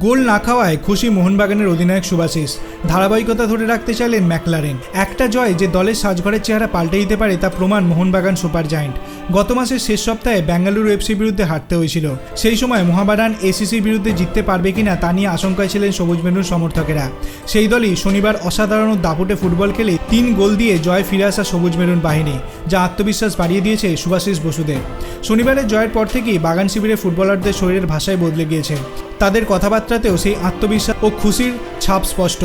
গোল না খাওয়ায় খুশি মোহনবাগানের অধিনায়ক সুভাশিস ধারাবাহিকতা ধরে রাখতে চাইলেন ম্যাকলারেন। একটা জয় যে দলের সাজঘরের চেহারা পাল্টে দিতে পারে তা প্রমাণ মোহনবাগান সুপার জায়েন্ট গত মাসের শেষ সপ্তাহে বেঙ্গালুরু এফসির বিরুদ্ধে হারতে হয়েছিল। সেই সময় মোহামেডান এসিসির বিরুদ্ধে জিততে পারবে কিনা তা নিয়ে আশঙ্কায় ছিলেন সবুজ মেনুর সমর্থকেরা। সেই দলই শনিবার অসাধারণ দাপুটে ফুটবল খেলে তিন গোল দিয়ে জয় ফিরে আসা সবুজ মেরুন বাহিনী, যা আত্মবিশ্বাস বাড়িয়ে দিয়েছে সুভাশিস বসুদের। শনিবারের জয়ের পর থেকেই বাগান শিবিরে ফুটবলারদের শরীরের ভাষায় বদলে গিয়েছে। তাদের কথাবার্তাতেও সেই আত্মবিশ্বাস ও খুশির ছাপ স্পষ্ট।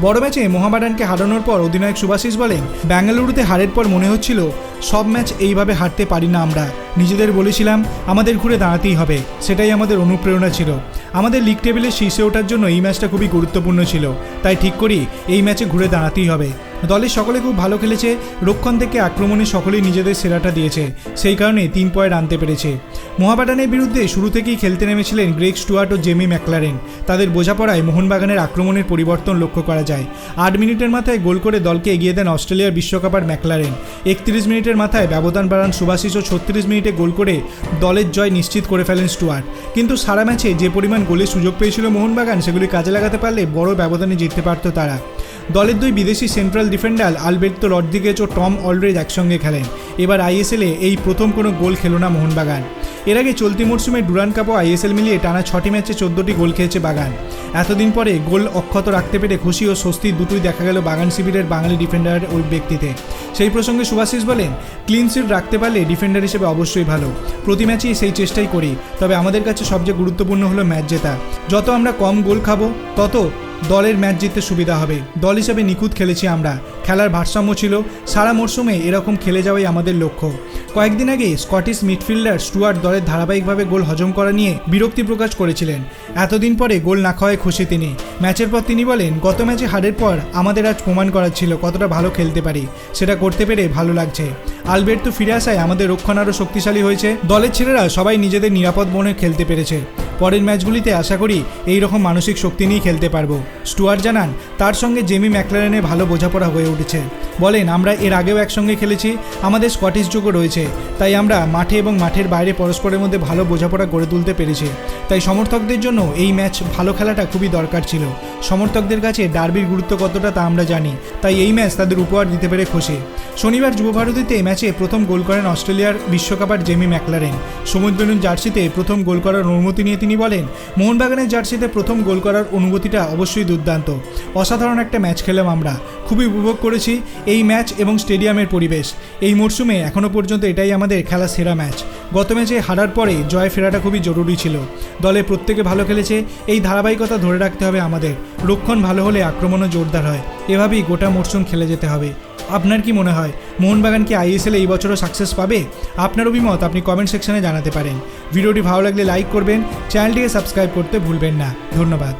বড় ম্যাচে মোহামেডানকে হারানোর পর অধিনায়ক সুভাশিস বলেন, বেঙ্গালুরুতে হারের পর মনে হচ্ছিল সব ম্যাচ এইভাবে হারতে পারি না আমরা। নিজেদের বলেছিলাম, আমাদের ঘুরে দাঁড়াতেই হবে। সেটাই আমাদের অনুপ্রেরণা ছিল। আমাদের লিগ টেবিলে শীর্ষে ওঠার জন্য এই ম্যাচটা খুবই গুরুত্বপূর্ণ ছিল। তাই ঠিক করি, এই ম্যাচে ঘুরে দাঁড়াতেই হবে। দলের সকলে খুব ভালো খেলেছে রক্ষণ থেকে আক্রমণে সকলেই নিজেদের সেরাটা দিয়েছে। সেই কারণে তিন পয়েন্ট আনতে পেরেছে। মোহামেডানের বিরুদ্ধে শুরু থেকেই খেলতে নেমেছিলেন গ্রেগ স্টুয়ার্ট ও জেমি ম্যাকলারেন। তাদের বোঝাপড়ায় মোহনবাগানের আক্রমণের পরিবর্তন লক্ষ্য করা যায়। আট মিনিটের মাথায় গোল করে দলকে এগিয়ে দেন অস্ট্রেলিয়ার বিশ্বকাপার ম্যাকলারেন। একত্রিশ মিনিটের মাথায় ব্যবধান বাড়ান সুভাশিস ও ছত্রিশ মিনিটে গোল করে দলের জয় নিশ্চিত করে ফেলেন স্টুয়ার্ট। কিন্তু সারা ম্যাচে যে পরিমাণ গোলের সুযোগ পেয়েছিল মোহনবাগান, সেগুলি কাজে লাগাতে পারলে বড় ব্যবধানে জিততে পারত তারা। দলের দুই বিদেশি সেন্ট্রাল ডিফেন্ডার আলবের্তো রড্রিগেজ ও টম অলরেজ একসঙ্গে খেলেন। এবার আইএসএলে এই প্রথম কোনো গোল খেলো না মোহনবাগান। এর আগে চলতি মরশুমে ডুরান কাপ ও আইএসএল মিলিয়ে টানা ছটি ম্যাচে চোদ্দটি গোল খেয়েছে বাগান। এতদিন পরে গোল অক্ষত রাখতে পেরে খুশি ও স্বস্তি দুটোই দেখা গেল বাগান শিবিরের বাঙালি ডিফেন্ডারের ওই ব্যক্তিতে। সেই প্রসঙ্গে সুভাশিস বলেন, ক্লিন শিট রাখতে পারলে ডিফেন্ডার হিসেবে অবশ্যই ভালো। প্রতি ম্যাচেই সেই চেষ্টাই করি। তবে আমাদের কাছে সবচেয়ে গুরুত্বপূর্ণ হলো ম্যাচ জেতা। যত আমরা কম গোল খাব, তত দলের ম্যাচ জিততে সুবিধা হবে। দল হিসেবে নিখুঁত খেলেছি আমরা। খেলার ভারসাম্য ছিল। সারা মরশুমে এরকম খেলে যাওয়াই আমাদের লক্ষ্য। কয়েকদিন আগে স্কটিশ মিডফিল্ডার স্টুয়ার্ট দলের ধারাবাহিকভাবে গোল হজম করা নিয়ে বিরক্তি প্রকাশ করেছিলেন। এতদিন পরে গোল না খাওয়ায় খুশি তিনি। ম্যাচের পর তিনি বলেন, গত ম্যাচে হারের পর আমাদের আজ প্রমাণ করার ছিল কতটা ভালো খেলতে পারি। সেটা করতে পেরে ভালো লাগছে। আলবের্তো ফিরে আসায় আমাদের রক্ষণ আরও শক্তিশালী হয়েছে। দলের ছেলেরা সবাই নিজেদের নিরাপদ মনে খেলতে পেরেছে। পরের ম্যাচগুলিতে আশা করি এই রকম মানসিক শক্তি নিয়ে খেলতে পারব। স্টুয়ার জানান, তার সঙ্গে জেমি ম্যাকলারেনে ভালো বোঝাপড়া হয়ে উঠেছে। বলেন, আমরা এর আগেও একসঙ্গে খেলেছি, আমাদের স্কটিশ যুগও রয়েছে। তাই আমরা মাঠে এবং মাঠের বাইরে পরস্পরের মধ্যে ভালো বোঝাপড়া গড়ে তুলতে পেরেছি। তাই সমর্থকদের জন্য এই ম্যাচ ভালো খেলাটা খুবই দরকার ছিল। সমর্থকদের কাছে ডার্বির গুরুত্ব কতটা তা আমরা জানি। তাই এই ম্যাচ তাদের উপহার দিতে পেরে খুশি। শনিবার যুবভারতীতে ম্যাচে প্রথম গোল করেন অস্ট্রেলিয়ার বিশ্বকাপার জেমি ম্যাকলারেন। সমুদ্রনুন জার্সিতে প্রথম গোল করার অনুমতি নিয়ে তিনি বলেন, মোহনবাগানের জার্সিতে প্রথম গোল করার অনুভূতিটা অবশ্যই দুর্দান্ত। অসাধারণ একটা ম্যাচ খেলাম আমরা। খুবই উপভোগ করেছি এই ম্যাচ এবং স্টেডিয়ামের পরিবেশ। এই মরশুমে এখনও পর্যন্ত এটাই আমাদের খেলা সেরা ম্যাচ। গত ম্যাচে হারার পরে জয় ফেরাটা খুবই জরুরি ছিল। দলে প্রত্যেকে ভালো খেলেছে, এই ধারাবাহিকতা ধরে রাখতে হবে আমাদের। রক্ষণ ভালো হলে আক্রমণও জোরদার হয়। এভাবেই গোটা মরশুম খেলে যেতে হবে। আপনার কি মনে হয়, মোহনবাগান কি আইএসএল এই বছরও সাকসেস পাবে? আপনার অভিমত আপনি কমেন্ট সেকশনে জানাতে পারেন। ভিডিওটি ভালো লাগলে লাইক করবেন চ্যানেলটিকে সাবস্ক্রাইব করতে ভুলবেন না। ধন্যবাদ।